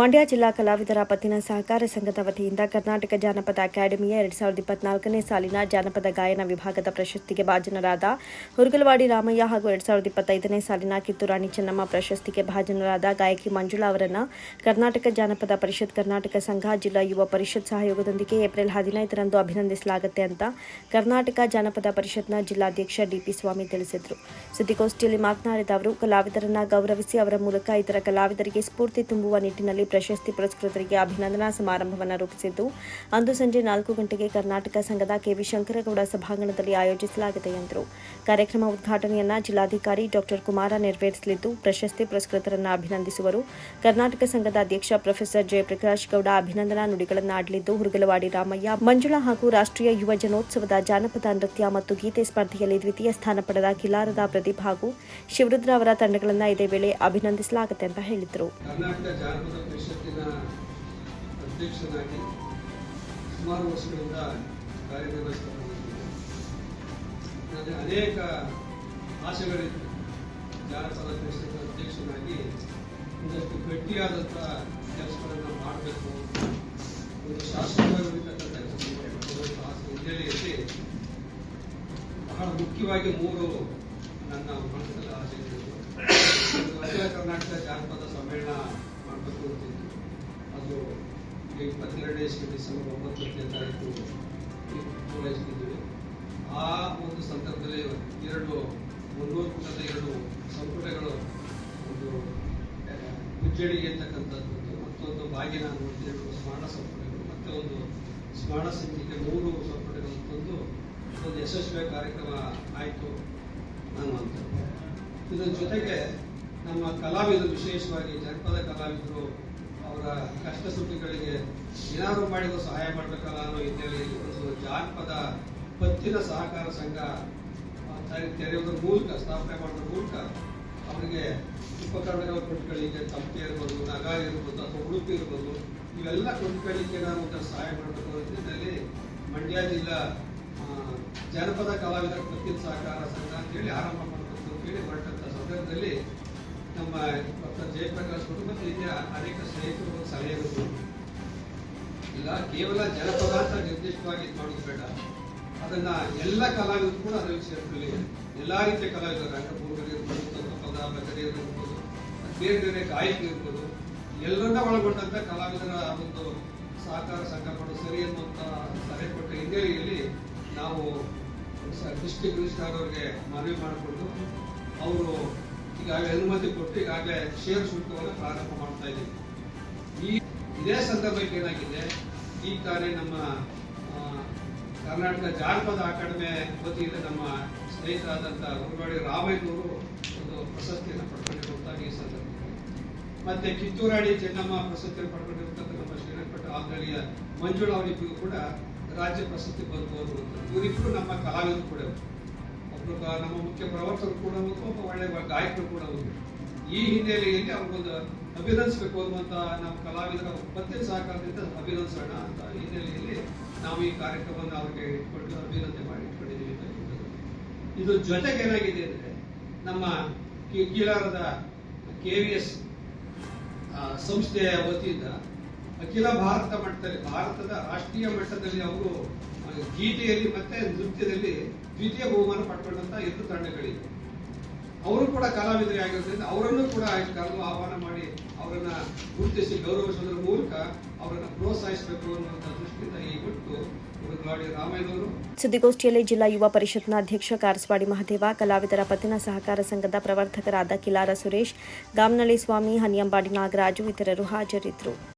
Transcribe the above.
ಮಂಡ್ಯ ಜಿಲ್ಲಾ ಕಲಾವಿದರ ಪತ್ತಿನ ಸಹಕಾರ ಸಂಘದ ವತಿಯಿಂದ ಕರ್ನಾಟಕ ಜಾನಪದ ಅಕಾಡೆಮಿಯ ಎರಡ್ ಸಾವಿರದ ಇಪ್ಪತ್ನಾಲ್ಕನೇ ಸಾಲಿನ ಜಾನಪದ ಗಾಯನ ವಿಭಾಗದ ಪ್ರಶಸ್ತಿಗೆ ಭಾಜನರಾದ ಹುರುಗಲವಾಡಿ ರಾಮಯ್ಯ ಹಾಗೂ ಎರಡ್ ಸಾವಿರದ ಇಪ್ಪತ್ತೈದನೇ ಸಾಲಿನ ಕಿತ್ತೂರಾಣಿ ಚೆನ್ನಮ್ಮ ಪ್ರಶಸ್ತಿಗೆ ಭಾಜನರಾದ ಗಾಯಕಿ ಮಂಜುಳಾ ಅವರನ್ನು ಕರ್ನಾಟಕ ಜಾನಪದ ಪರಿಷತ್ ಕರ್ನಾಟಕ ಸಂಘ ಜಿಲ್ಲಾ ಯುವ ಪರಿಷತ್ ಸಹಯೋಗದೊಂದಿಗೆ ಏಪ್ರಿಲ್ ಹದಿನೈದರಂದು ಅಭಿನಂದಿಸಲಾಗುತ್ತೆ ಅಂತ ಕರ್ನಾಟಕ ಜಾನಪದ ಪರಿಷತ್ನ ಜಿಲ್ಲಾಧ್ಯಕ್ಷ ಡಿಪಿ ಸ್ವಾಮಿ ತಿಳಿಸಿದರು. ಸುದ್ದಿಗೋಷ್ಠಿಯಲ್ಲಿ ಮಾತನಾಡಿದ ಅವರು, ಕಲಾವಿದರನ್ನ ಗೌರವಿಸಿ ಅವರ ಮೂಲಕ ಇತರ ಕಲಾವಿದರಿಗೆ ಸ್ಫೂರ್ತಿ ತುಂಬುವ ನಿಟ್ಟಿನಲ್ಲಿ ಪ್ರಶಸ್ತಿ ಪುರಸ್ಕೃತರಿಗೆ ಅಭಿನಂದನಾ ಸಮಾರಂಭವನ್ನು ರೂಪಿಸಿದ್ದು, ಅಂದು ಸಂಜೆ ನಾಲ್ಕು ಗಂಟೆಗೆ ಕರ್ನಾಟಕ ಸಂಘದ ಕೆವಿ ಶಂಕರಗೌಡ ಸಭಾಂಗಣದಲ್ಲಿ ಆಯೋಜಿಸಲಾಗಿದೆ ಎಂದರು. ಕಾರ್ಯಕ್ರಮ ಉದ್ಘಾಟನೆಯನ್ನ ಜಿಲ್ಲಾಧಿಕಾರಿ ಡಾಕ್ಟರ್ ಕುಮಾರ ನೆರವೇರಿಸಲಿದ್ದು, ಪ್ರಶಸ್ತಿ ಪುರಸ್ಕೃತರನ್ನು ಅಭಿನಂದಿಸುವರು ಕರ್ನಾಟಕ ಸಂಘದ ಅಧ್ಯಕ್ಷ ಪ್ರೊಫೆಸರ್ ಜಯಪ್ರಕಾಶ್ ಗೌಡ. ಅಭಿನಂದನಾ ನುಡಿಗಳನ್ನಾಡಲಿದ್ದು ಹುರುಗಲವಾಡಿ ರಾಮಯ್ಯ, ಮಂಜುಳಾ ಹಾಗೂ ರಾಷ್ಟ್ರೀಯ ಯುವ ಜನೋತ್ಸವದ ಜಾನಪದ ನೃತ್ಯ ಮತ್ತು ಗೀತೆ ಸ್ಪರ್ಧೆಯಲ್ಲಿ ದ್ವಿತೀಯ ಸ್ಥಾನ ಪಡೆದ ಕಿಲಾರದ ಪ್ರದೀಪ್ ಹಾಗೂ ಶಿವರುದ್ರ ಅವರ ತಂಡಗಳನ್ನು ಇದೇ ವೇಳೆ ಅಭಿನಂದಿಸಲಾಗುತ್ತೆ ಅಂತ ಹೇಳಿದರು. ಪರಿಷತ್ತಿನ ಅಧ್ಯಕ್ಷನಾಗಿ ಸುಮಾರು ವರ್ಷಗಳಿಂದ ಕಾರ್ಯನಿರ್ವಹಿಸ್ತಾ. ನನಗೆ ಅನೇಕ ಆಸೆಗಳಿತ್ತು ಜಾನಪದ ಪರಿಷತ್ತಿನ ಅಧ್ಯಕ್ಷನಾಗಿ ಒಂದಷ್ಟು ಗಟ್ಟಿಯಾದಂಥ ಕೆಲಸಗಳನ್ನು ಮಾಡಬೇಕು. ಒಂದು ಶಾಸಕರಾಗಿರ್ತಕ್ಕಂಥ ಕೆಲಸ ಹಿನ್ನೆಲೆಯಲ್ಲಿ ಬಹಳ ಮುಖ್ಯವಾಗಿ ಮೂರು ನನ್ನ ಮನಸ್ಸಲ್ಲಿ ಆಸೆ ಕರ್ನಾಟಕ ಜಾನಪದ ಸಮ್ಮೇಳನ ಅಂತಿತ್ತು ಅದು ಇಪ್ಪತ್ತೆರಡನೇ ಇಸ್ವಿ ಡಿಸೆಂಬರ್ ಒಂಬತ್ತನೇ ತಾರೀಕು ಪೂರೈಸಿದ್ದೀವಿ ಆ ಒಂದು ಸಂದರ್ಭದಲ್ಲಿ ಎರಡು ಮುನ್ನೂರು ಪುಟದ ಎರಡು ಸಂಪುಟಗಳು ಒಂದು ಆ, ಉಜ್ಜಡಿ ಅಂತಕ್ಕಂಥದ್ದು ಮತ್ತೊಂದು ಬಾಗಿನ ಎರಡು ಸ್ಮರಣ ಸಂಪುಟಗಳು ಮತ್ತೆ ಒಂದು ಸ್ಮರಣ ಸಂಖ್ಯೆಗೆ ಮೂರು ಸಂಪುಟಗಳು ತಂದು ಒಂದು ಯಶಸ್ವಿ ಕಾರ್ಯಕ್ರಮ ಆಯಿತು ಅನ್ನುವಂಥದ್ದು ಇದರ ಜೊತೆಗೆ ನಮ್ಮ ಕಲಾವಿದರು ವಿಶೇಷವಾಗಿ ಜನಪದ ಕಲಾವಿದರು ಅವರ ಕಷ್ಟ ಸುದ್ದಿಗಳಿಗೆ ಏನಾದರೂ ಮಾಡಿದ್ರು ಸಹಾಯ ಮಾಡಬೇಕಲ್ಲ ಅನ್ನೋ ಹಿನ್ನೆಲೆಯಲ್ಲಿ ಒಂದು ಜಾನಪದ ಪತ್ತಿನ ಸಹಕಾರ ಸಂಘ ತೆರೆಯುವುದರ ಮೂಲಕ, ಸ್ಥಾಪನೆ ಮಾಡೋದ್ರ ಮೂಲಕ ಅವರಿಗೆ ಉಪಕರಣಗಳ ಕೊಂಡ್ಕೊಳ್ಳಿಕ್ಕೆ ತಂಪೆ ಇರ್ಬೋದು, ನಗ ಇರ್ಬೋದು, ಅಥವಾ ಉಡುಪಿ ಇರ್ಬೋದು, ಇವೆಲ್ಲ ಕೊಂಡ್ಕೊಳ್ಳಿಕ್ಕೆ ನಾವು ಒಂಥರ ಸಹಾಯ ಮಾಡಬೇಕು ನಿಟ್ಟಿನಲ್ಲಿ ಮಂಡ್ಯ ಜಿಲ್ಲಾ ಜನಪದ ಕಲಾವಿದರ ಪತ್ತಿನ ಸಹಕಾರ ಸಂಘ ಅಂತೇಳಿ ಆರಂಭ ಮಾಡಬೇಕು ಅಂತೇಳಿ ಹೊರಟಂಥ ಸಂದರ್ಭದಲ್ಲಿ ನಮ್ಮ ಡಾಕ್ಟರ್ ಜಯಪ್ರಕಾಶ್ ಮತ್ತು ಇಲ್ಲಿ ಅನೇಕ ಸ್ನೇಹಿತರು ಸಲಹೆಗಳು ಇಲ್ಲ, ಕೇವಲ ಜನಪದ ಅಂತ ನಿರ್ದಿಷ್ಟವಾಗಿ ಮಾಡೋದು ಬೇಡ. ಅದನ್ನ ಎಲ್ಲ ಕಲಾವಿದರು ಕೂಡ ಅದರಲ್ಲಿ ಸೇರ್ಕೊಳ್ಳಿ. ಎಲ್ಲಾ ರೀತಿಯ ಕಲಾವಿದರು ರಂಗಪೂರ್ವರು ಇರ್ಬೋದು ತತ್ವಪದ ಭಜನೆ ಇರ್ಬೋದು, ಬೇರೆ ಬೇರೆ ಗಾಯಕರು ಇರ್ಬೋದು, ಎಲ್ಲರನ್ನ ಒಳಗೊಂಡಂತ ಕಲಾವಿದರ ಒಂದು ಸಹಕಾರ ಸಂಘ ಮಾಡೋದು ಸರಿ ಅನ್ನುವಂತ ಸಲಹೆ ಕೊಟ್ಟ ಹಿನ್ನೆಲೆಯಲ್ಲಿ ನಾವು ಡಿಸ್ಟ್ರಿಕ್ಟ್ ಮಿನಿಸ್ಟರ್ ಅವರಿಗೆ ಮನವಿ ಮಾಡಿಕೊಂಡು, ಅವರು ಈಗಾಗಲೇ ಅನುಮತಿ ಕೊಟ್ಟು ಈಗಾಗಲೇ ಶೇರ್ ಶುಲ್ಕವನ್ನು ಪ್ರಾರಂಭ ಮಾಡ್ತಾ ಇದ್ದೀವಿ. ಈ ಇದೇ ಸಂದರ್ಭಕ್ಕೆ ಏನಾಗಿದೆ? ಈ ತಾನೇ ನಮ್ಮ ಕರ್ನಾಟಕ ಜಾನಪದ ಅಕಾಡೆಮಿ ವತಿಯಿಂದ ನಮ್ಮ ಸ್ನೇಹಿತರಾದಂಥ ಉರುಗಾಡಿ ರಾಮಯ್ಯನವರು ಒಂದು ಪ್ರಶಸ್ತಿಯನ್ನು ಪಡ್ಕೊಂಡಿರುವಂತಹ ಈ ಸಂದರ್ಭದಲ್ಲಿ. ಮತ್ತೆ ಕಿತ್ತೂರಾಡಿ ಚೆನ್ನಮ್ಮ ಪ್ರಶಸ್ತಿಯನ್ನು ಪಡ್ಕೊಂಡಿರ್ತಕ್ಕಂಥ ನಮ್ಮ ಶ್ರೀರಂಗಪಟ್ಟ ಆಲ್ದಳಿಯ ಮಂಜುಳಾ ಕೂಡ ರಾಜ್ಯ ಪ್ರಶಸ್ತಿ ಬಂದು ಅವರು ಇವರಿಬ್ಬರು ನಮ್ಮ ಕಲಾವಿದರು ಕೂಡ ಒಬ್ಬರು ನಮ್ಮ ಮುಖ್ಯ ಪ್ರವರ್ತಕರು ಕೂಡ ಹೌದು, ಒಬ್ಬ ಒಳ್ಳೆಯ ಗಾಯಕರು ಕೂಡ ಹೌದು ಈ ಹಿನ್ನೆಲೆಯಲ್ಲಿ ಅವ್ರಿಗೊಂದು ಅಭಿನಂದಿಸಬೇಕು ಅನ್ನುವಂಥ ನಮ್ಮ ಕಲಾವಿದರ ಪತ್ತೆ ಸಹಕಾರದಿಂದ ಅಭಿನಂದಿಸೋಣ ಅಂತ ಹಿನ್ನೆಲೆಯಲ್ಲಿ ನಾವು ಈ ಕಾರ್ಯಕ್ರಮವನ್ನು ಅವ್ರಿಗೆ ಇಟ್ಕೊಂಡು ಅಭಿನಂದನೆ ಮಾಡಿ ಇಟ್ಕೊಂಡಿದ್ದೀವಿ ಅಂತ. ಇದು ಜೊತೆಗೆ ಏನಾಗಿದೆ ಅಂದ್ರೆ ನಮ್ಮ ಕೀಲಾರದ ಕೆ ವಿ ಎಸ್ ಸಂಸ್ಥೆಯ ವತಿಯಿಂದ ಅಖಿಲ ಭಾರತ ಮಟ್ಟದಲ್ಲಿ ಭಾರತದ ರಾಷ್ಟ್ರೀಯ ಮಟ್ಟದಲ್ಲಿ ಅವರು ಗೀತೆಯಲ್ಲಿ ಮತ್ತೆ ನೃತ್ಯದಲ್ಲಿ ದ್ವಿತೀಯ ಬಹುಮಾನ ಪಡ್ಕೊಂಡಂತ ಎರಡು ತಂಡಗಳಿವೆ. ಅವರು ಕೂಡ ಕಲಾವಿದರೇ ಆಗಿರೋದ್ರಿಂದ ಅವರನ್ನು ಕೂಡ ಕರೆದು ಆಹ್ವಾನ ಮಾಡಿ ಅವರನ್ನ ಗುರುತಿಸಿ ಗೌರವಿಸೋದ್ರ ಮೂಲಕ ಅವರನ್ನ ಪ್ರೋತ್ಸಾಹಿಸಬೇಕು ಅನ್ನುವಂತ ದೃಷ್ಟಿಯಿಂದ ಈ ಒಟ್ಟು ಸುದ್ದಿಗೋಷ್ಠಿಯಲ್ಲಿ ಜಿಲ್ಲಾ ಯುವ ಪರಿಷತ್ನ ಅಧ್ಯಕ್ಷ ಕಾರಸ್ವಾಡಿ ಮಹದೇವ, ಕಲಾವಿದರ ಪತ್ತಿನ ಸಹಕಾರ ಸಂಘದ ಪ್ರವರ್ತಕರಾದ ಕಿಲಾರ ಸುರೇಶ್ ಗಾಮ್ನಳ್ಳಿ ಸ್ವಾಮಿ, ಹನಿಯಂಬಾಡಿ ನಾಗರಾಜು ಇತರರು ಹಾಜರಿದ್ದರು.